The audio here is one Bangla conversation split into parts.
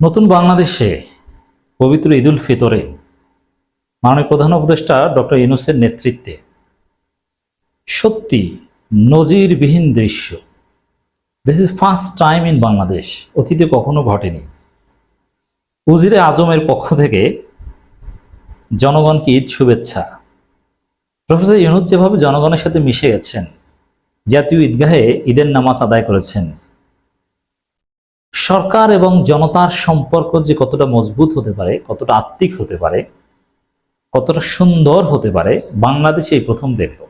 নতুন বাংলাদেশে পবিত্র ঈদুল ফিতরে মাননীয় প্রধান উপদেষ্টা ডক্টর ইউনুসের নেতৃত্বে সত্যি নজিরবিহীন দৃশ্য। This is first time in Bangladesh অতীতে কখনো ঘটেনি। উজিরে আজমের পক্ষ থেকে জনগণকে ঈদ শুভেচ্ছা। প্রফেসর ইউনুস যেভাবে জনগণের সাথে মিশে গেছেন, জাতীয় ঈদগাহে ঈদের নামাজ আদায় করেছেন সরকার এবং জনতার সম্পর্ক যে কতটা মজবুত হতে পারে, কতটা আত্মিক হতে পারে, কতটা সুন্দর হতে পারে, বাংলাদেশে এই প্রথম দেখল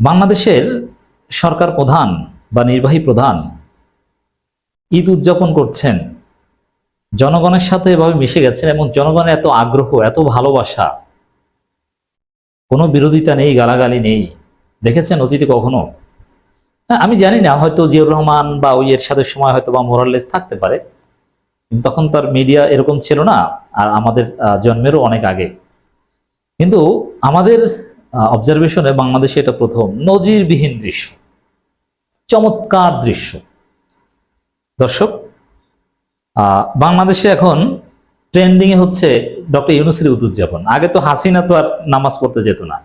বাংলাদেশের সরকার প্রধান বা নির্বাহী প্রধান ঈদ উদযাপন করছেন। জনগণের সাথে এভাবে মিশে গেছেন এবং জনগণের এত আগ্রহ, এত ভালোবাসা, কোনো বিরোধিতা নেই, গালাগালি নেই। দেখেছেন অতীতে কখনো? আমি জানি না, হয়তো জিয়াউর রহমান বা ওই এর সাথে সময় হয়তো বা মোরাল্লেস থাকতে পারে। তখন তার মিডিয়া এরকম ছিল না, আর আমাদের জন্মেরও অনেক আগে। কিন্তু আমাদের অবজারভেশনে বাংলাদেশে এটা প্রথম, নজিরবিহীন দৃশ্য, চমৎকার দৃশ্য। দর্শক বাংলাদেশে এখন ট্রেন্ডিংয়ে হচ্ছে ডক্টর ইউনুসের উদযাপন। আগে তো হাসিনা তো আর নামাজ পড়তে যেত না।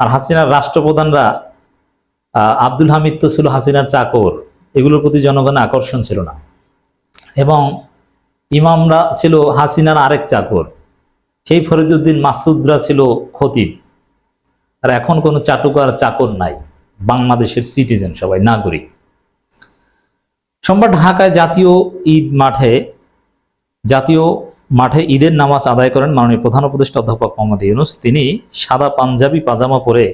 আর হাসিনার রাষ্ট্রপ্রধানরা আব্দুল হামিদ তো ছিল হাসিনার চাকর, এগুলোর প্রতি জনগণের আকর্ষণ ছিল না। এবং ইমামরা ছিল হাসিনার আরেক চাকর, সেই ফরিদুদ্দিন মাসুদরা ছিল খতিব। আর এখন কোনো চাটুকার চাকর নাই, বাংলাদেশের সিটিজেন সবাই, নাগরিক। সোমবার ঢাকায় জাতীয় ঈদ মাঠে, জাতীয় মাঠে ঈদের নামাজ আদায় করেন মাননীয় প্রধান উপদেষ্টা অধ্যাপক মোহাম্মদ ইউনুস। তিনি সাদা পাঞ্জাবি, পাজামা পরে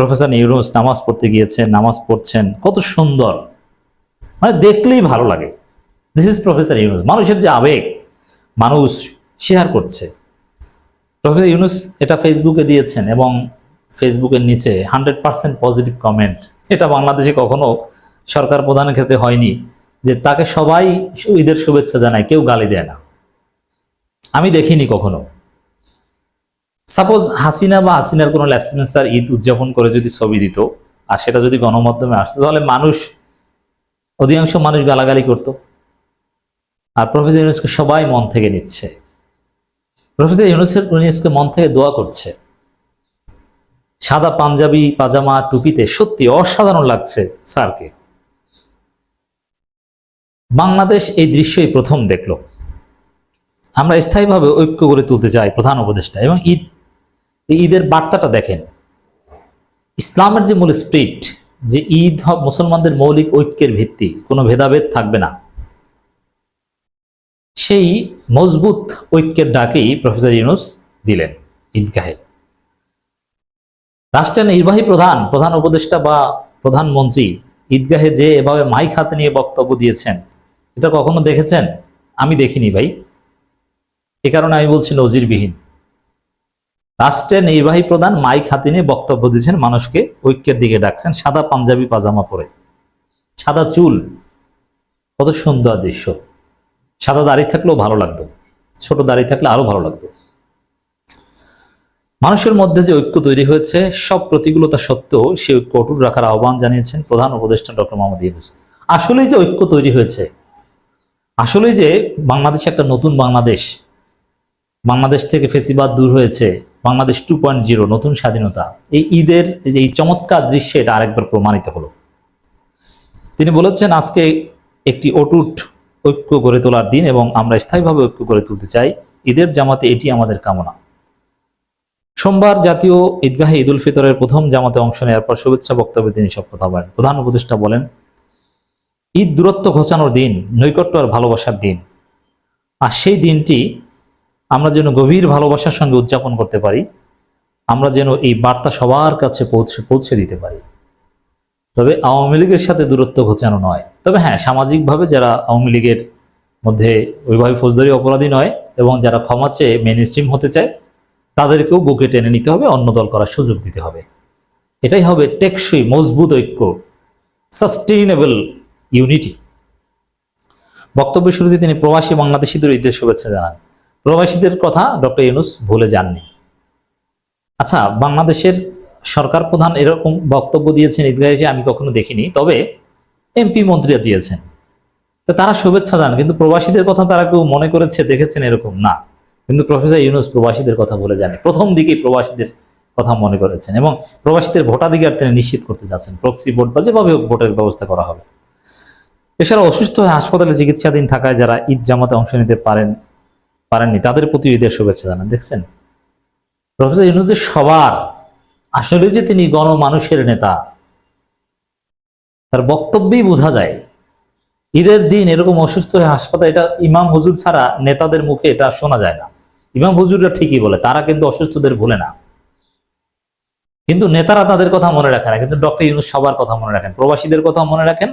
প্রফেসর ইউনুস নামাজ পড়তে গিয়েছেন, নামাজ পড়ছেন, কত সুন্দর। মানে দেখলেই ভালো লাগে। দিস ইজ প্রফেসর ইউনুস মানুষের যে আবেগ, মানুষ শেয়ার করছে। প্রফেসর ইউনুস এটা ফেসবুকে দিয়েছেন এবং ফেসবুকের নিচে হান্ড্রেড পার্সেন্ট পজিটিভ কমেন্ট এটা বাংলাদেশে কখনো সরকার প্রধানের ক্ষেত্রে হয়নি যে তাকে সবাই ঈদের শুভেচ্ছা জানায়, কেউ গালি দেয় না। আমি দেখিনি কখনো। সাপোজ হাসিনা বা হাসিনার কোনো ল্যাসমেন্সার ঈদ উদযাপন করে যদি ছবি দিত, আর সেটা যদি গণমাধ্যমে আসতো, তাহলে মানুষ, অধিকাংশ মানুষ গালাগালি করত। আর প্রফেসর ইউনুসকে সবাই মন থেকে নিচ্ছে। প্রফেসর ইউনুসের ইউনুসকে মন থেকে দোয়া করছে। সাদা পাঞ্জাবি, পাজামা, টুপিতে সত্যি অসাধারণ লাগছে স্যারকে। বাংলাদেশ এই দৃশ্যই প্রথম দেখল। আমরা স্থায়ীভাবে ঐক্য গড়ে তুলতে চাই প্রধান উপদেষ্টা এবং ঈদ ঈদের বার্তাটা দেখেন। ইসলামের যে মূল স্প্রিট যে ঈদ মুসলমানদের মৌলিক ঐক্যের ভিত্তি, কোনো ভেদাভেদ থাকবে না। সেই মজবুত ঐক্যের ডাকেই প্রফেসর ইউনুস দিলেন ঈদগাহে। রাষ্ট্রের নির্বাহী প্রধান প্রধান উপদেষ্টা বা প্রধানমন্ত্রী ঈদগাহে যে এভাবে মাইক হাতে নিয়ে বক্তব্য দিয়েছেন, এটা কখনো দেখেছেন? আমি দেখিনি ভাই। এ কারণে আমি বলছি নজিরবিহীন। রাষ্ট্রের নির্বাহী প্রধান মাইক হাতে নিয়ে বক্তব্য দিচ্ছেন মানুষকে ঐক্যের দিকে ডাকছেন, সাদা পাঞ্জাবি পাজামা পরে। সাদা চুল, কত সুন্দর দৃশ্য। সাদা দাড়ি থাকলেও ভালো লাগতো, ছোট দাড়ি থাকলে আরও ভালো লাগতো। মানুষের মধ্যে যে ঐক্য তৈরি হয়েছে, সব প্রতিকূলতা সত্ত্বেও সেই ঐক্য অটুট রাখার আহ্বান জানিয়েছেন প্রধান উপদেষ্টা ডক্টর মোহাম্মদ ইউনুস। আসলেই যে ঐক্য তৈরি হয়েছে, আসলেই যে বাংলাদেশ একটা নতুন বাংলাদেশ বাংলাদেশ থেকে ফেসিবাদ দূর হয়েছে বাংলাদেশ টু পয়েন্ট জিরো নতুন স্বাধীনতা। এই ঈদের এই চমৎকার দৃশ্যে এটা আরেকবার প্রমাণিত হলো। তিনি বলেছেন, আজকে একটি অটুট ঐক্য গড়ে তোলার দিন এবং আমরা স্থায়ীভাবে ঐক্য গড়ে তুলতে চাই। ঈদের জামাতে এটি আমাদের কামনা। সোমবার জাতীয় ঈদগাহে ঈদুল ফিতরের প্রথম জামাতে অংশ নেওয়ার পর শুভেচ্ছা বক্তব্যে তিনি সব কথা বলেন। প্রধান উপদেষ্টা বলেন, ঈদ দূরত্ব ঘোচানোর দিন, নৈকট্য আর ভালোবাসার দিন। আর সেই দিনটি আমরা যেন গভীর ভালোবাসার সঙ্গে উদযাপন করতে পারি, আমরা যেন এই বার্তা সবার কাছে পৌঁছে পৌঁছে দিতে পারি। তবে আওয়ামী লীগের সাথে দূরত্ব ঘোচানো নয়। তবে হ্যাঁ সামাজিকভাবে যারা আওয়ামী লীগের মধ্যে ওইভাবে ফৌজদারি অপরাধী নয় এবং যারা ক্ষমা চেয়ে মেন স্ট্রিম হতে চায়, তাদেরকেও বুকে টেনে নিতে হবে, অন্য দল করার সুযোগ দিতে হবে। এটাই হবে টেকসই, মজবুত ঐক্য সাস্টেইনেবল ইউনিটি বক্তব্যের শুরুতে তিনি প্রবাসী বাংলাদেশিদের ঈদের শুভেচ্ছা জানান। প্রবাসীদের কথা ডক্টর ইউনুস ভুলে যাননি। আচ্ছা বাংলাদেশের সরকার প্রধান এরকম বক্তব্য দিয়েছেন, ঈদগাহে আমি কখনো দেখিনি, তবে এমপি মন্ত্রীরা দিয়েছেন। তো তারা শুভেচ্ছা জান কিন্তু প্রবাসীদের কথা তারা কেউ মনে করেছে, দেখেছেন এরকম? না। কিন্তু প্রফেসর ইউনুস প্রবাসীদের কথা বলে জানে প্রথম দিকেই প্রবাসীদের কথা মনে করেছেন এবং প্রবাসীদের ভোটাধিকার তিনি নিশ্চিত করতে চাচ্ছেন। প্রক্সি ভোট বা যেভাবে হোক ভোটের ব্যবস্থা করা হবে। এছাড়া অসুস্থ হয়ে হাসপাতালে চিকিৎসাধীন থাকায় যারা ঈদ জামাতে অংশ নিতে পারেন পারেননি, তাদের প্রতি ঈদের শুভেচ্ছা জানান, দেখছেন? প্রফেসর ইউনুস সবার আসলে যে তিনি গণমানুষের নেতা, তার বক্তব্যেই বোঝা যায়, ঈদের দিন এরকম অসুস্থ হয়ে হাসপাতাল, এটা ইমাম হুজুর ছাড়া নেতাদের মুখে এটা শোনা যায় না। ইমাম হুজুররা ঠিকই বলে, তারা কিন্তু অসুস্থদের ভুলে না। কিন্তু নেতারা তাদের কথা মনে রাখে না, কিন্তু ডক্টর ইউনুস সবার কথা মনে রাখেন, প্রবাসীদের কথা মনে রাখেন,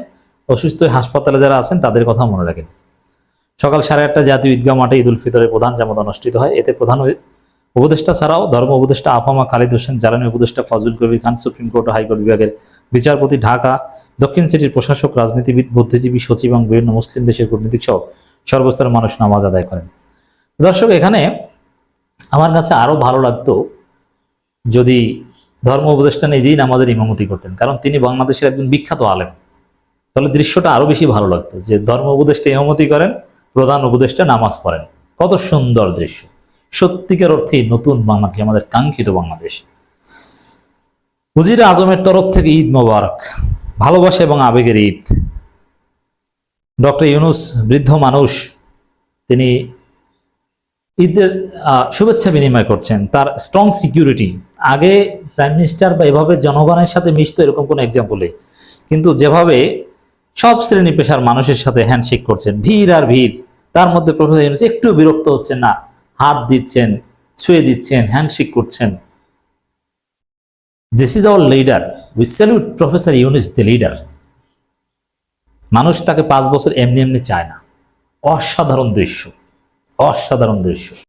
অসুস্থ হাসপাতালে যারা আছেন তাদের কথা মনে রাখেন। সকাল সাড়ে আটটা জাতীয় ঈদগাহ মাঠে ঈদ উল ফিতরের প্রধান জামাত অনুষ্ঠিত হয়। এতে প্রধান উপদেষ্টা ছাড়াও ধর্ম উপদেষ্টা আফামা খালিদ হোসেন, জ্বালানি উপদেষ্টা Fazal Kabir Khan, supreme court, high court বিভাগের বিচারপতি ঢাকা, দক্ষিণ সিটির প্রশাসক, রাজনীতিবিদ, বুদ্ধিজীবী, সচিব এবং বিভিন্ন মুসলিম দেশের কূটনীতিক সহ সর্বস্তরের মানুষ নামাজ আদায় করেন। দর্শক, এখানে আমার কাছে আরও ভালো লাগতো যদি ধর্ম উপদেষ্টা নিজেই নামাজের ইমামতি করতেন, কারণ তিনি বাংলাদেশের একজন বিখ্যাত আলেম। তাহলে দৃশ্যটা আরও বেশি ভালো লাগতো যে ধর্ম উপদেষ্টা ইমামতি করেন প্রধান উপদেষ্টা নামাজ পড়েন। কত সুন্দর দৃশ্য। সত্যিকার অর্থে নতুন বাংলাদেশ, আমাদের কাঙ্ক্ষিত বাংলাদেশ। উজির আজমের তরফ থেকে ঈদ মোবারক। ভালোবাসা এবং আবেগের ঈদ। ডক্টর ইউনুস বৃদ্ধ মানুষ, তিনি ঈদের শুভেচ্ছা বিনিময় করছেন। তার স্ট্রং সিকিউরিটি আগে প্রাইম মিনিস্টার বা এভাবে জনগণের সাথে মিশত এরকম কোনো এক্সাম্পলে কিন্তু যেভাবে সব শ্রেণি পেশার মানুষের সাথে হ্যান্ডশেক করছেন, ভিড় আর ভিড়। তার মধ্যে প্রফেসর ইউনুস একটু বিরক্ত হচ্ছেন না। হাত দিচ্ছেন, ছুঁয়ে দিচ্ছেন, হ্যান্ডশেক করছেন। This is our leader we salute professor Yunus the leader মানুষ তাকে পাঁচ বছর এমনি এমনি চায় না। অসাধারণ দৃশ্য। অসাধারণ দৃশ্য।